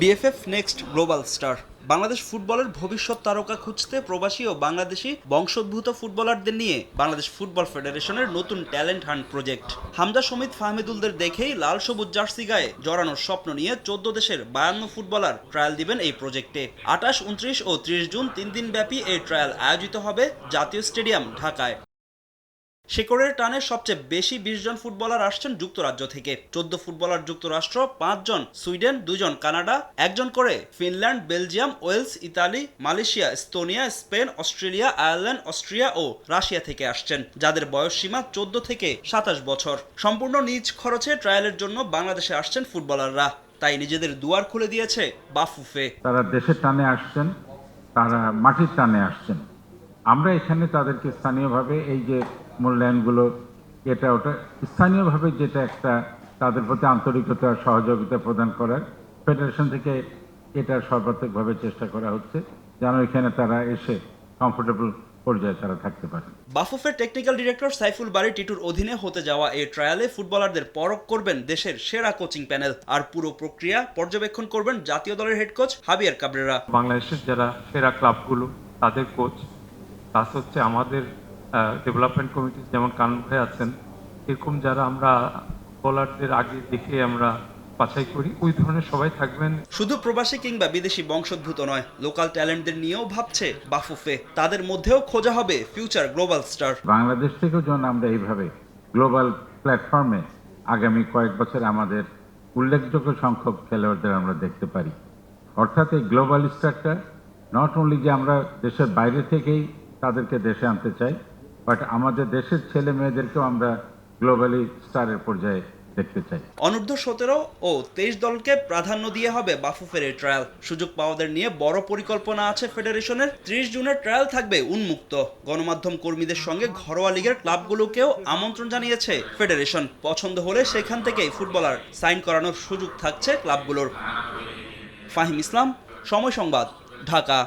BFF next global star Bangladesh ফুটবলের ভবিষ্যৎ তারকা খুঁজতে প্রবাসী ও বাংলাদেশি বংশোদ্ভূত ফুটবলারদের নিয়ে বাংলাদেশ ফুটবল ফেডারেশনের নতুন talent hunt project. Hamza Samit ফাহমিদুলদের দেখেই লাল সবুজ জার্সি গায়ে জড়ানোর স্বপ্ন নিয়ে চোদ্দ দেশের বায়ান্ন ফুটবলার ট্রায়াল দিবেন এই প্রজেক্টে। আঠাশ, উনত্রিশ ও ত্রিশ জুন তিন দিন ব্যাপী এই ট্রায়াল আয়োজিত হবে জাতীয় স্টেডিয়াম ঢাকায়। শেকড়ের টানে সবচেয়ে বেশি বিশ জন ফুটবলার আসছেন যুক্তরাজ্য থেকে। চোদ্দ ফুটবলার যুক্তরাষ্ট্র পাঁচজন সুইডেন দুজন কানাডা একজন করে Finland, Belgium, Wales, Italy, Malaysia, Estonia, Spain, Australia, Ireland, Austria ও রাশিয়া থেকে আসছেন, যাদের বয়স সীমা চোদ্দ থেকে সাতাশ বছর। সম্পূর্ণ নিজ খরচে ট্রায়ালের জন্য বাংলাদেশে আসছেন ফুটবলাররা। তাই নিজেদের দুয়ার খুলে দিয়েছে বাফুফে। তারা দেশের টানে আসছেন, তারা মাটির টানে আসছেন। আমরা এখানে তাদেরকে স্থানীয়ভাবে এই যে মূল্যায়নগুলো এটা ওটা স্থানীয়ভাবে যেটা একটা তাদের প্রতি আন্তরিকতা সহযোগিতা প্রদান করার ফেডারেশন থেকে এটা সর্বাত্মকভাবে চেষ্টা করা হচ্ছে যেন এখানে তারা এসে কমফোর্টেবল পর্যায়ে তারা থাকতে পারে। বাফুফের টেকনিক্যাল ডিরেক্টর সাইফুল বারি টিটুর অধীনে হতে যাওয়া এই ট্রায়ালে ফুটবলারদের পরখ করবেন দেশের সেরা কোচিং প্যানেল আর পুরো প্রক্রিয়া পর্যবেক্ষণ করবেন জাতীয় দলের হেড কোচ হাবিয়ার কাবরেরা। বাংলাদেশের যারা সেরা ক্লাবগুলো তাদের কোচ প্লাস হচ্ছে আমাদের ডেভেলপমেন্ট কমিটি যেমন কানুন ভাই আছেন এরকম যারা আমরা বোলারদের আগে দেখে আমরা বাছাই করি ওই ধরনের সবাই থাকবেন। শুধু প্রবাসী কিংবা বিদেশি বংশোদ্ভূত নয় লোকাল ট্যালেন্টদের নিয়েও ভাবছে বাফুফে। তাদের মধ্যেও খোঁজা হবে ফিউচার গ্লোবাল স্টার বাংলাদেশ থেকেও যেন আমরা এইভাবে গ্লোবাল প্ল্যাটফর্মে আগামী কয়েক বছর আমাদের উল্লেখযোগ্য সংখ্যক খেলোয়াড়দের আমরা দেখতে পারি। অর্থাৎ এই গ্লোবাল স্টারটা নট অনলি যে আমরা দেশের বাইরে থেকেই তাদেরকে দেশে আনতে চাই বাট আমাদের দেশের ছেলে মেয়েদেরকেও আমরা গ্লোবালি স্টারের পর্যায়ে দেখতে চাই। অনূর্ধ্ব সতেরো ও তেইশ দলকে প্রাধান্য দিয়ে হবে বাফুফের এই ট্রায়াল সুযোগ পাওয়াদের নিয়ে বড় পরিকল্পনা আছে ফেডারেশনের। ত্রিশ জুনের ট্রায়াল থাকবে উন্মুক্ত। গণমাধ্যম কর্মীদের সঙ্গে ঘরোয়া লিগের ক্লাবগুলোকেও আমন্ত্রণ জানিয়েছে ফেডারেশন। পছন্দ হলে সেখান থেকেই ফুটবলার সাইন করানোর সুযোগ থাকছে ক্লাবগুলোর। ফাহিম ইসলাম, সময় সংবাদ, ঢাকা।